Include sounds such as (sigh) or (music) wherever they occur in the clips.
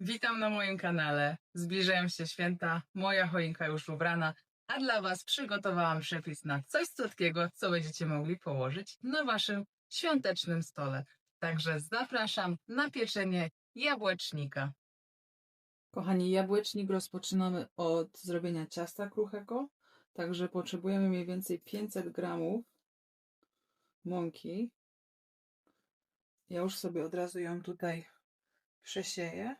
Witam na moim kanale. Zbliżają się święta, moja choinka już ubrana, a dla Was przygotowałam przepis na coś słodkiego, co będziecie mogli położyć na Waszym świątecznym stole. Także zapraszam na pieczenie jabłecznika. Kochani, jabłecznik rozpoczynamy od zrobienia ciasta kruchego, także potrzebujemy mniej więcej 500 gramów mąki. Ja już sobie od razu ją tutaj przesieję.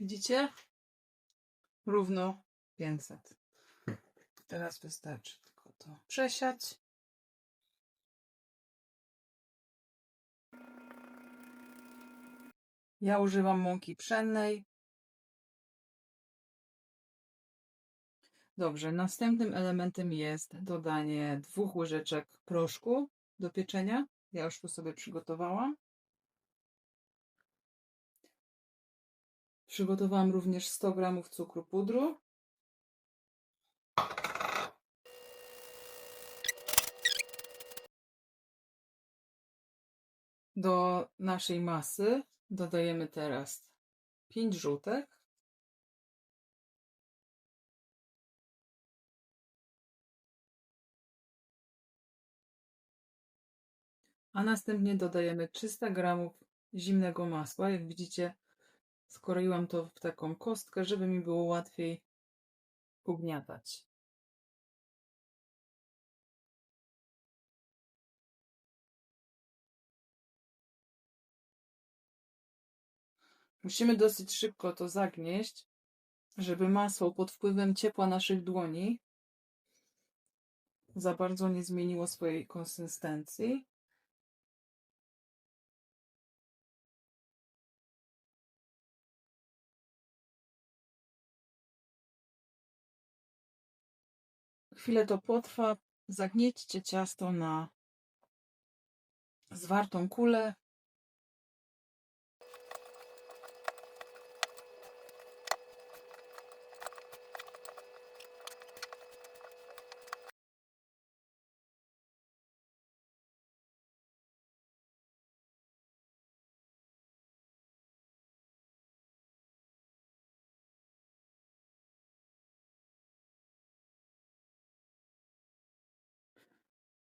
Widzicie? Równo 500. Teraz wystarczy tylko to przesiać. Ja używam mąki pszennej. Dobrze, następnym elementem jest dodanie dwóch łyżeczek proszku do pieczenia. Ja już tu sobie przygotowałam. Przygotowałam również 100 g cukru pudru. Do naszej masy dodajemy teraz 5 żółtek. A następnie dodajemy 300 g zimnego masła. Jak widzicie, skroiłam to w taką kostkę, żeby mi było łatwiej ugniatać. Musimy dosyć szybko to zagnieść, żeby masło pod wpływem ciepła naszych dłoni za bardzo nie zmieniło swojej konsystencji. Chwilę to potrwa. Zagniećcie ciasto na zwartą kulę.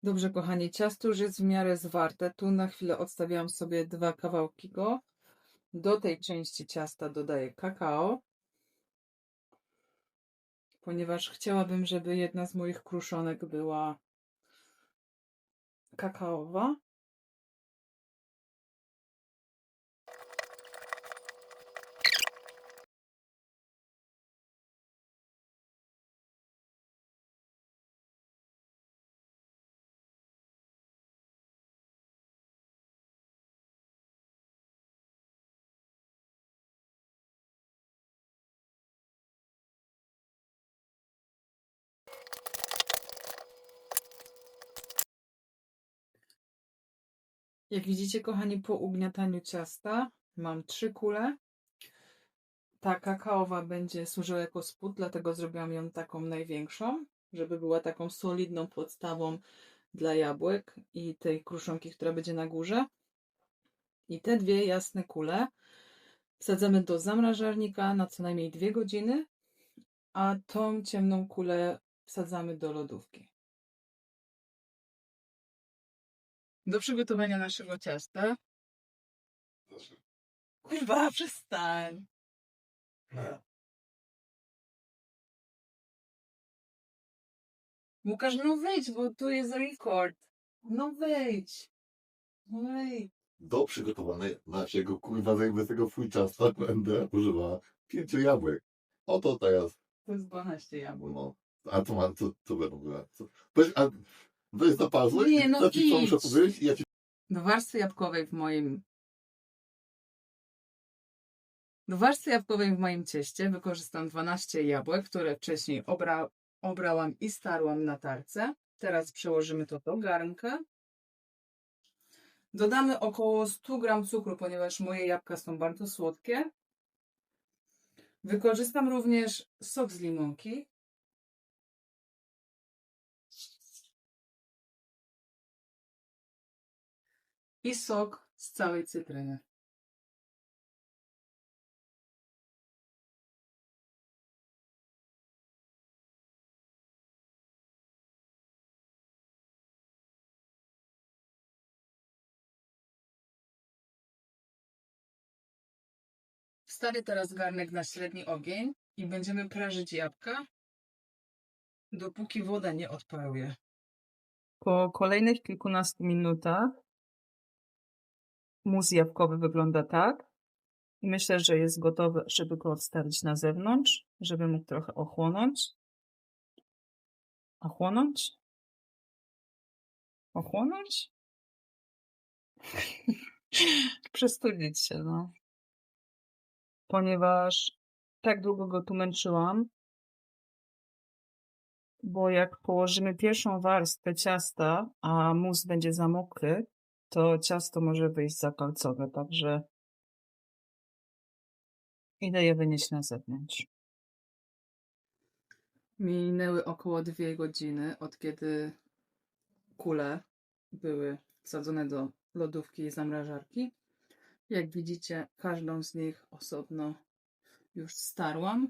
Dobrze, kochani, ciasto już jest w miarę zwarte. Tu na chwilę odstawiam sobie dwa kawałki go. Do tej części ciasta dodaję kakao, ponieważ chciałabym, żeby jedna z moich kruszonek była kakaowa. Jak widzicie, kochani, po ugniataniu ciasta mam trzy kule. Ta kakaowa będzie służyła jako spód, dlatego zrobiłam ją taką największą, żeby była taką solidną podstawą dla jabłek i tej kruszonki, która będzie na górze. I te dwie jasne kule wsadzamy do zamrażarnika na co najmniej dwie godziny, a tą ciemną kulę wsadzamy do lodówki. Do przygotowania naszego ciasta. Kurwa, (laughs) przestań. Łukasz, no wejdź, bo tu jest record. No wejdź. No wejdź. Do przygotowania naszego kurwa zajebistego fruciasta będę używała pięciu jabłek. Oto teraz, To jest 12 jabłek. no. A to mam, co, co będę mówiła? Co? A, weź pauzę Nie, no ja ci co muszę powiedzieć i ja ci Do warstwy jabłkowej w moim do warstwy jabłkowej w moim cieście wykorzystam 12 jabłek, które wcześniej obra, obrałam i starłam na tarce. Teraz przełożymy to do garnka. Dodamy około 100 g cukru, ponieważ moje jabłka są bardzo słodkie. Wykorzystam również sok z limonki. I sok z całej cytryny. Wstawię teraz garnek na średni ogień i będziemy prażyć jabłka, dopóki woda nie odparuje. Po kolejnych kilkunastu minutach mus jabłkowy wygląda tak. I myślę, że jest gotowy, żeby go odstawić na zewnątrz, żeby mógł trochę ochłonąć. Ochłonąć? Ochłonąć? (laughs) Przestudzić się, no. Ponieważ tak długo go tu męczyłam, bo jak położymy pierwszą warstwę ciasta, a mus będzie za mokry, to ciasto może wyjść za palcowe, także idę je wynieść na zewnątrz. Minęły około dwie godziny od kiedy kule były wsadzone do lodówki i zamrażarki. Jak widzicie, każdą z nich osobno już starłam.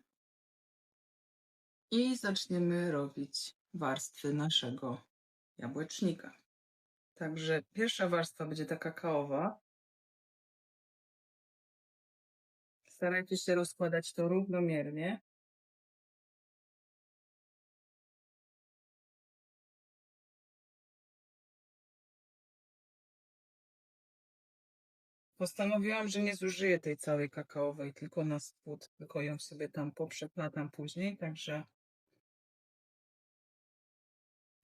I zaczniemy robić warstwy naszego jabłecznika. Także pierwsza warstwa będzie ta kakaowa. Starajcie się rozkładać to równomiernie. Postanowiłam, że nie zużyję tej całej kakaowej, tylko na spód, tylko ją sobie tam poprzeplatam później, także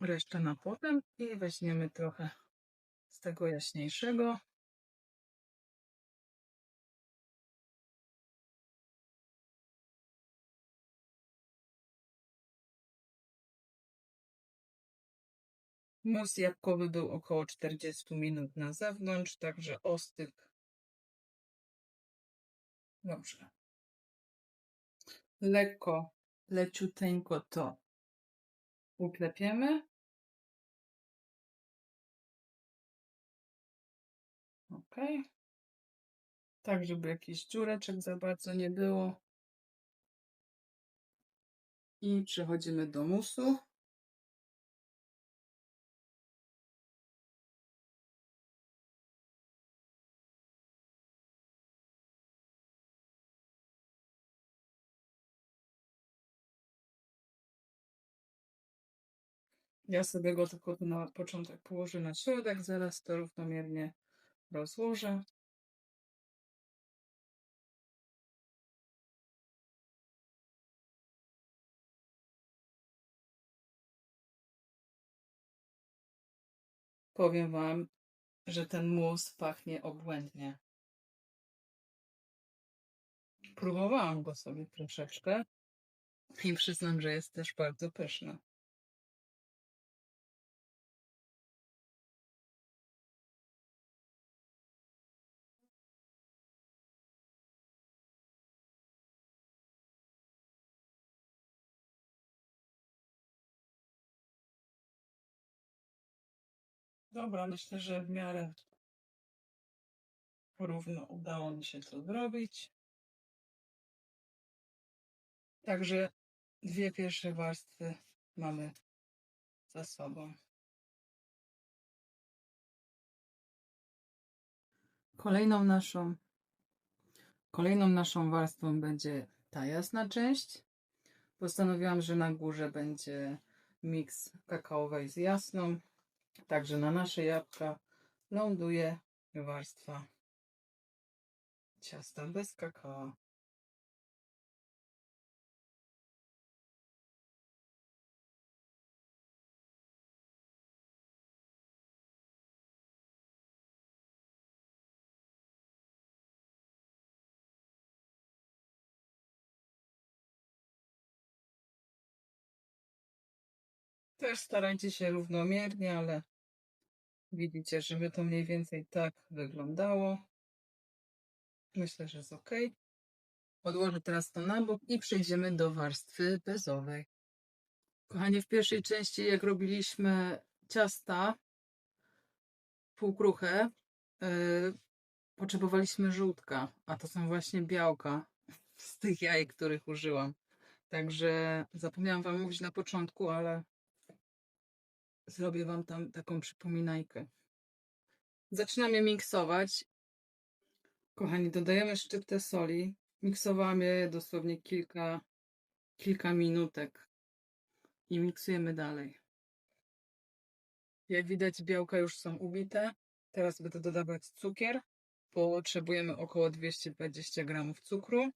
resztę na potem i weźmiemy trochę tego jaśniejszego. Mus jabłkowy był około 40 minut na zewnątrz, także ostyk. Dobrze. Lekko, leciuteńko to uklepiemy. Tak, żeby jakichś dziureczek za bardzo nie było. I przechodzimy do musu. Ja sobie go tylko na początek położę na środek, zaraz to równomiernie rozłożę. Powiem Wam, że ten mus pachnie obłędnie. Próbowałam go sobie troszeczkę i przyznam, że jest też bardzo pyszny. Dobra, myślę, że w miarę równo udało mi się to zrobić. Także dwie pierwsze warstwy mamy za sobą. Kolejną naszą kolejną naszą warstwą będzie ta jasna część. Postanowiłam, że na górze będzie miks kakaowej z jasną. Także na nasze jabłka ląduje warstwa ciasta bez kakao. Też starajcie się równomiernie, ale widzicie, żeby to mniej więcej tak wyglądało. Myślę, że jest ok. Odłożę teraz to na bok i przejdziemy do warstwy bezowej. Kochani, w pierwszej części, jak robiliśmy ciasta półkruche, Yy, potrzebowaliśmy żółtka, a to są właśnie białka (laughs) z tych jaj, których użyłam. Także zapomniałam Wam mówić na początku, ale zrobię Wam tam taką przypominajkę. Zaczynamy miksować. Kochani, dodajemy szczyptę soli. Miksowałam je dosłownie kilka, kilka minutek i miksujemy dalej. Jak widać, białka już są ubite. Teraz będę dodawać cukier. Potrzebujemy około 220 gramów cukru,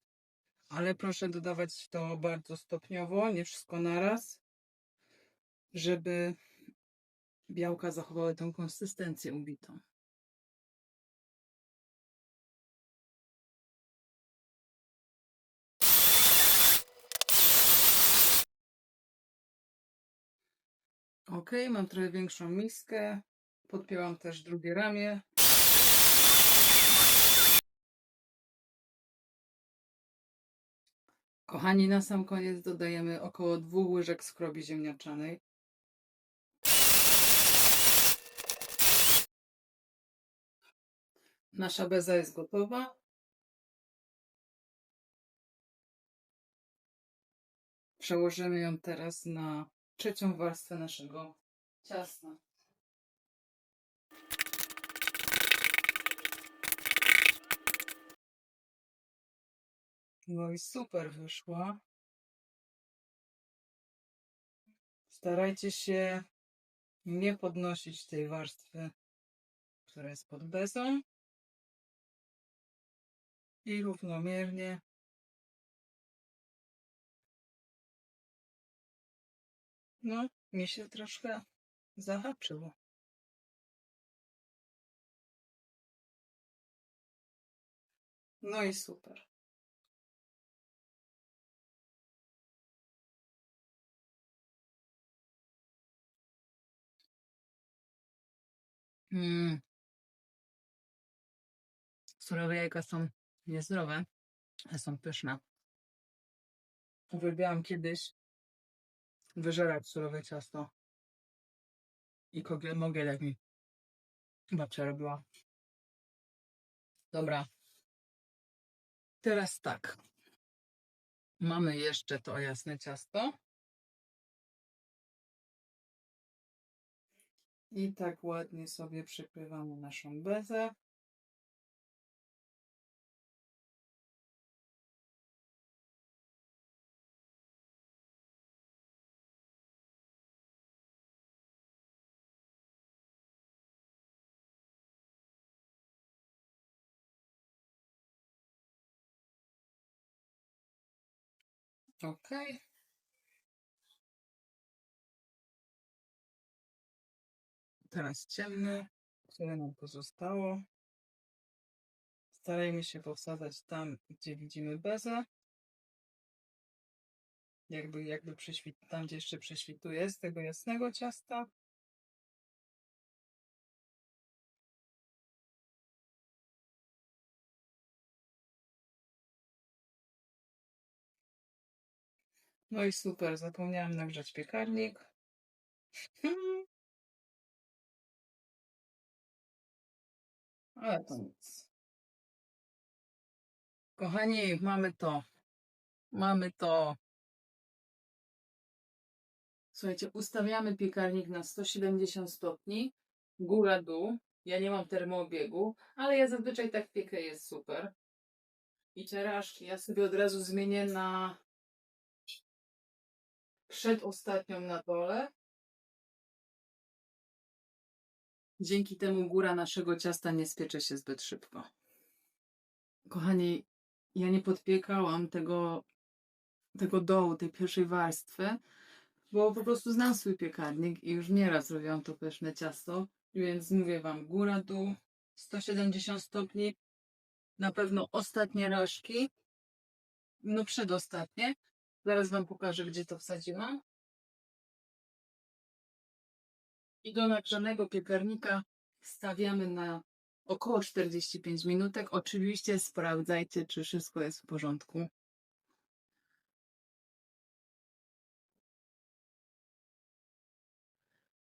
ale proszę dodawać to bardzo stopniowo, nie wszystko naraz, żeby białka zachowały tą konsystencję ubitą. Ok, mam trochę większą miskę. Podpięłam też drugie ramię. Kochani, na sam koniec dodajemy około dwóch łyżek skrobi ziemniaczanej. Nasza beza jest gotowa. Przełożymy ją teraz na trzecią warstwę naszego ciasta. No i super wyszła. Starajcie się nie podnosić tej warstwy, która jest pod bezą. I równomiernie No, mi się troszkę zahaczyło. No i super. Mm. Surowe jajka są niezdrowe, ale są pyszne. Uwielbiałam kiedyś wyżerać surowe ciasto. I kogiel mogiel jak mi babcia robiła. Dobra. Teraz tak. Mamy jeszcze to jasne ciasto. I tak ładnie sobie przykrywamy naszą bezę. Ok. Teraz ciemny, które nam pozostało. Starajmy się powsadzać tam, gdzie widzimy bezę. Jakby, jakby prześwit, tam, gdzie jeszcze prześwituje z tego jasnego ciasta. No i super, zapomniałam nagrzać piekarnik. (laughs) Ale to nic. Kochani, mamy to. Mamy to. Słuchajcie, ustawiamy piekarnik na 170 stopni, góra, dół. Ja nie mam termoobiegu, ale ja zazwyczaj tak piekę, jest super. I teraz ja sobie od razu zmienię na przedostatnią na dole. Dzięki temu góra naszego ciasta nie spiecze się zbyt szybko. Kochani, ja nie podpiekałam tego, tego dołu, tej pierwszej warstwy, bo po prostu znam swój piekarnik i już nieraz robiłam to pyszne ciasto, więc mówię Wam, góra, dół, 170 stopni, na pewno ostatnie rożki, no przedostatnie, zaraz Wam pokażę, gdzie to wsadziłam. I do nagrzanego piekarnika stawiamy na około 45 minutek. Oczywiście sprawdzajcie, czy wszystko jest w porządku.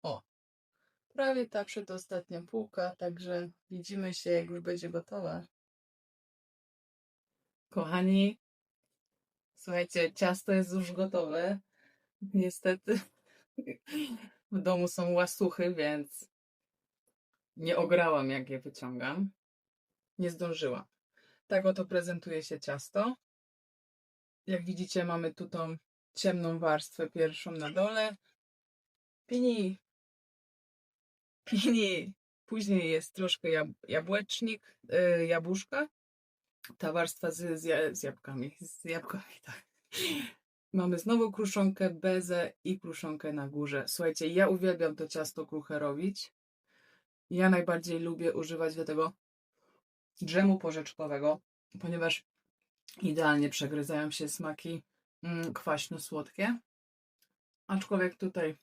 O, prawie ta przedostatnia półka, także widzimy się, jak już będzie gotowa. Kochani, słuchajcie, ciasto jest już gotowe. Niestety w domu są łasuchy, więc nie ograłam, jak je wyciągam. Nie zdążyłam. Tak oto prezentuje się ciasto. Jak widzicie, mamy tu tą ciemną warstwę pierwszą na dole. Pini. Pini. Później jest troszkę jab jabłecznik, yy, jabłuszka. Ta warstwa z, z, z jabłkami. Z jabłkami, (laughs) tak. Mamy znowu kruszonkę, bezę i kruszonkę na górze. Słuchajcie, ja uwielbiam to ciasto kruche robić. Ja najbardziej lubię używać do tego dżemu porzeczkowego, ponieważ idealnie przegryzają się smaki mm, kwaśno-słodkie. Aczkolwiek tutaj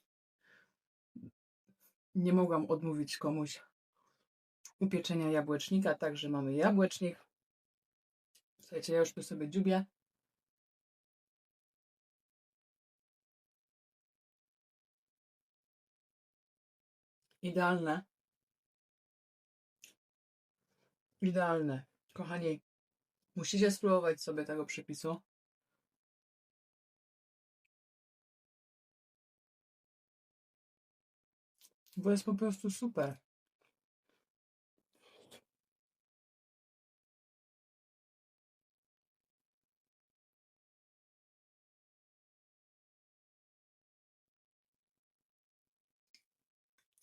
nie mogłam odmówić komuś upieczenia jabłecznika, także mamy jabłecznik. Słuchajcie, ja już tu sobie dziubię. Idealne. Idealne. Kochani, musicie spróbować sobie tego przepisu. Bo jest po prostu super.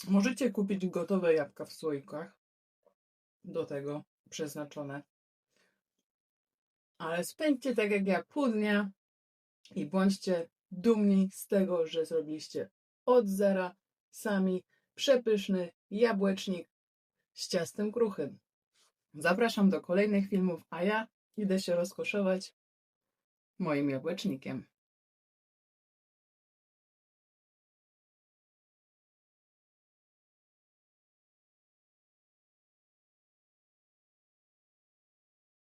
Możecie kupić gotowe jabłka w słoikach do tego przeznaczone. Ale spędźcie tak jak ja pół dnia i bądźcie dumni z tego, że zrobiliście od zera sami przepyszny jabłecznik z ciastem kruchym. Zapraszam do kolejnych filmów, a ja idę się rozkoszować moim jabłecznikiem.